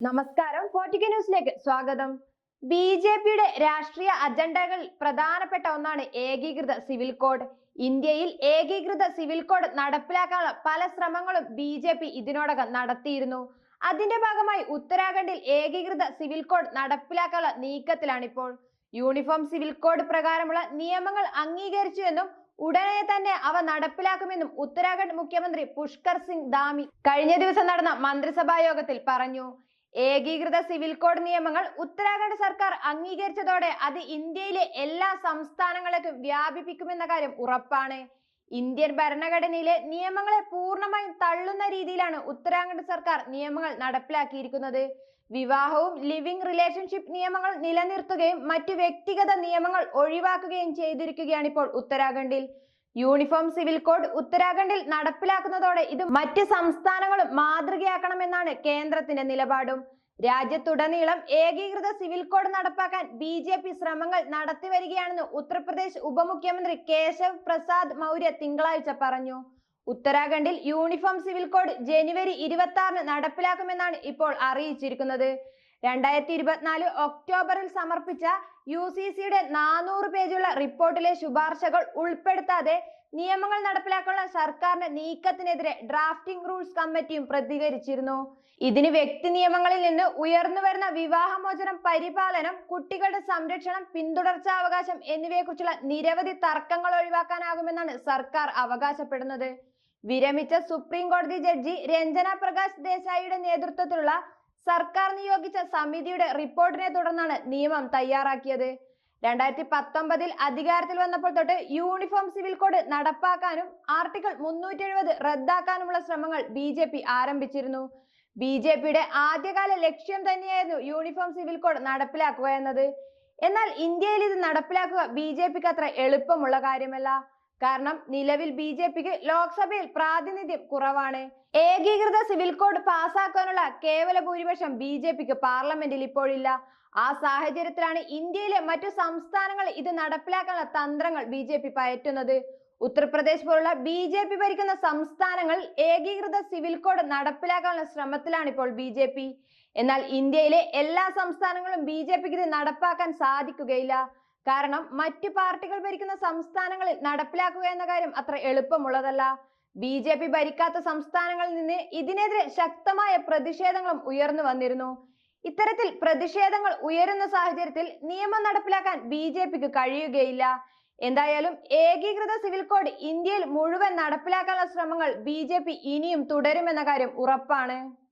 നമസ്കാരം. പോർട്ടിക്ക ന്യൂസിലേക്ക് സ്വാഗതം. ബി ജെ പിയുടെ രാഷ്ട്രീയ അജണ്ടകളിൽ പ്രധാനപ്പെട്ട ഒന്നാണ് ഏകീകൃത സിവിൽ കോഡ്. ഇന്ത്യയിൽ ഏകീകൃത സിവിൽ കോഡ് നടപ്പിലാക്കാനുള്ള പല ശ്രമങ്ങളും ബി ജെ പി ഇതിനോടകം നടത്തിയിരുന്നു. അതിന്റെ ഭാഗമായി ഉത്തരാഖണ്ഡിൽ ഏകീകൃത സിവിൽ കോഡ് നടപ്പിലാക്കാനുള്ള നീക്കത്തിലാണിപ്പോൾ. യൂണിഫോം സിവിൽ കോഡ് പ്രകാരമുള്ള നിയമങ്ങൾ അംഗീകരിച്ചു എന്നും ഉടനെ തന്നെ അവ നടപ്പിലാക്കുമെന്നും ഉത്തരാഖണ്ഡ് മുഖ്യമന്ത്രി പുഷ്കർ സിംഗ് ധാമി കഴിഞ്ഞ ദിവസം നടന്ന മന്ത്രിസഭാ യോഗത്തിൽ പറഞ്ഞു. ഏകീകൃത സിവിൽ കോഡ് നിയമങ്ങൾ ഉത്തരാഖണ്ഡ് സർക്കാർ അംഗീകരിച്ചതോടെ അത് ഇന്ത്യയിലെ എല്ലാ സംസ്ഥാനങ്ങളിലേക്കും വ്യാപിപ്പിക്കുമെന്ന കാര്യം ഉറപ്പാണ്. ഇന്ത്യൻ ഭരണഘടനയിലെ നിയമങ്ങളെ പൂർണമായും തള്ളുന്ന രീതിയിലാണ് ഉത്തരാഖണ്ഡ് സർക്കാർ നിയമങ്ങൾ നടപ്പിലാക്കിയിരിക്കുന്നത്. വിവാഹവും ലിവിംഗ് റിലേഷൻഷിപ്പ് നിയമങ്ങൾ നിലനിർത്തുകയും മറ്റു വ്യക്തിഗത നിയമങ്ങൾ ഒഴിവാക്കുകയും ചെയ്തിരിക്കുകയാണ് ഇപ്പോൾ ഉത്തരാഖണ്ഡിൽ. യൂണിഫോം സിവിൽ കോഡ് ഉത്തരാഖണ്ഡിൽ നടപ്പിലാക്കുന്നതോടെ ഇത് മറ്റ് സംസ്ഥാനങ്ങളും മാതൃകയാക്കണമെന്നാണ് കേന്ദ്രത്തിന്റെ നിലപാടും. രാജ്യത്തുടനീളം ഏകീകൃത സിവിൽ കോഡ് നടപ്പാക്കാൻ ബി ജെ പി ശ്രമങ്ങൾ നടത്തി വരികയാണെന്ന് ഉത്തർപ്രദേശ് ഉപമുഖ്യമന്ത്രി കേശവ് പ്രസാദ് മൗര്യ തിങ്കളാഴ്ച പറഞ്ഞു. ഉത്തരാഖണ്ഡിൽ യൂണിഫോം സിവിൽ കോഡ് ജനുവരി ഇരുപത്തി ആറിന് നടപ്പിലാക്കുമെന്നാണ് ഇപ്പോൾ അറിയിച്ചിരിക്കുന്നത്. രണ്ടായിരത്തി ഇരുപത്തിനാല് ഒക്ടോബറിൽ സമർപ്പിച്ച യു സി സിയുടെ നാനൂറ് പേജുള്ള റിപ്പോർട്ടിലെ ശുപാർശകൾ ഉൾപ്പെടുത്താതെ നിയമങ്ങൾ നടപ്പിലാക്കാനുള്ള സർക്കാരിന്റെ നീക്കത്തിനെതിരെ ഡ്രാഫ്റ്റിംഗ് റൂൾസ് കമ്മിറ്റിയും പ്രതികരിച്ചിരുന്നു. ഇതിന് വ്യക്തി നിയമങ്ങളിൽ നിന്ന് ഉയർന്നു വരുന്ന വിവാഹമോചനം പരിപാലനം കുട്ടികളുടെ സംരക്ഷണം പിന്തുടർച്ചാവകാശം എന്നിവയെക്കുറിച്ചുള്ള നിരവധി തർക്കങ്ങൾ ഒഴിവാക്കാനാകുമെന്നാണ് സർക്കാർ അവകാശപ്പെടുന്നത്. വിരമിച്ച സുപ്രീം കോടതി ജഡ്ജി രഞ്ജന പ്രകാശ് ദേശായിയുടെ നേതൃത്വത്തിലുള്ള സർക്കാർ നിയോഗിച്ച സമിതിയുടെ റിപ്പോർട്ടിനെ തുടർന്നാണ് നിയമം തയ്യാറാക്കിയത്. രണ്ടായിരത്തി പത്തൊമ്പതിൽ അധികാരത്തിൽ വന്നപ്പോൾ തൊട്ട് യൂണിഫോം സിവിൽ കോഡ് നടപ്പാക്കാനും ആർട്ടിക്കിൾ മുന്നൂറ്റി എഴുപത് റദ്ദാക്കാനുമുള്ള ശ്രമങ്ങൾ ബി ജെ പി ആരംഭിച്ചിരുന്നു. ബി ജെ പിയുടെ ആദ്യകാല ലക്ഷ്യം തന്നെയായിരുന്നു യൂണിഫോം സിവിൽ കോഡ് നടപ്പിലാക്കുക എന്നത്. എന്നാൽ ഇന്ത്യയിൽ ഇത് നടപ്പിലാക്കുക ബി ജെ പിക്ക് അത്ര എളുപ്പമുള്ള കാര്യമല്ല. കാരണം നിലവിൽ ബി ജെ പിക്ക് ലോക്സഭയിൽ പ്രാതിനിധ്യം കുറവാണ്. ഏകീകൃത സിവിൽ കോഡ് പാസാക്കാനുള്ള കേവല ഭൂരിപക്ഷം ബി ജെ പിക്ക് പാർലമെന്റിൽ ഇപ്പോഴില്ല. ആ സാഹചര്യത്തിലാണ് ഇന്ത്യയിലെ മറ്റു സംസ്ഥാനങ്ങൾ ഇത് നടപ്പിലാക്കാനുള്ള തന്ത്രങ്ങൾ ബി ജെ പി പയറ്റുന്നത്. ഉത്തർപ്രദേശ് പോലുള്ള ബി ജെ പി ഭരിക്കുന്ന സംസ്ഥാനങ്ങൾ ഏകീകൃത സിവിൽ കോഡ് നടപ്പിലാക്കാനുള്ള ശ്രമത്തിലാണ് ഇപ്പോൾ ബി ജെ പി. എന്നാൽ ഇന്ത്യയിലെ എല്ലാ സംസ്ഥാനങ്ങളും ബി ജെ പിക്ക് ഇത് നടപ്പാക്കാൻ സാധിക്കുകയില്ല. കാരണം മറ്റു പാർട്ടികൾ ഭരിക്കുന്ന സംസ്ഥാനങ്ങളിൽ നടപ്പിലാക്കുക എന്ന കാര്യം അത്ര എളുപ്പമുള്ളതല്ല. ബി ജെ പി ഭരിക്കാത്ത സംസ്ഥാനങ്ങളിൽ നിന്ന് ഇതിനെതിരെ ശക്തമായ പ്രതിഷേധങ്ങളും ഉയർന്നു വന്നിരുന്നു. ഇത്തരത്തിൽ പ്രതിഷേധങ്ങൾ ഉയരുന്ന സാഹചര്യത്തിൽ നിയമം നടപ്പിലാക്കാൻ ബി ജെ പിക്ക് കഴിയുകയില്ല. എന്തായാലും ഏകീകൃത സിവിൽ കോഡ് ഇന്ത്യയിൽ മുഴുവൻ നടപ്പിലാക്കാനുള്ള ശ്രമങ്ങൾ ബി ഇനിയും തുടരുമെന്ന കാര്യം ഉറപ്പാണ്.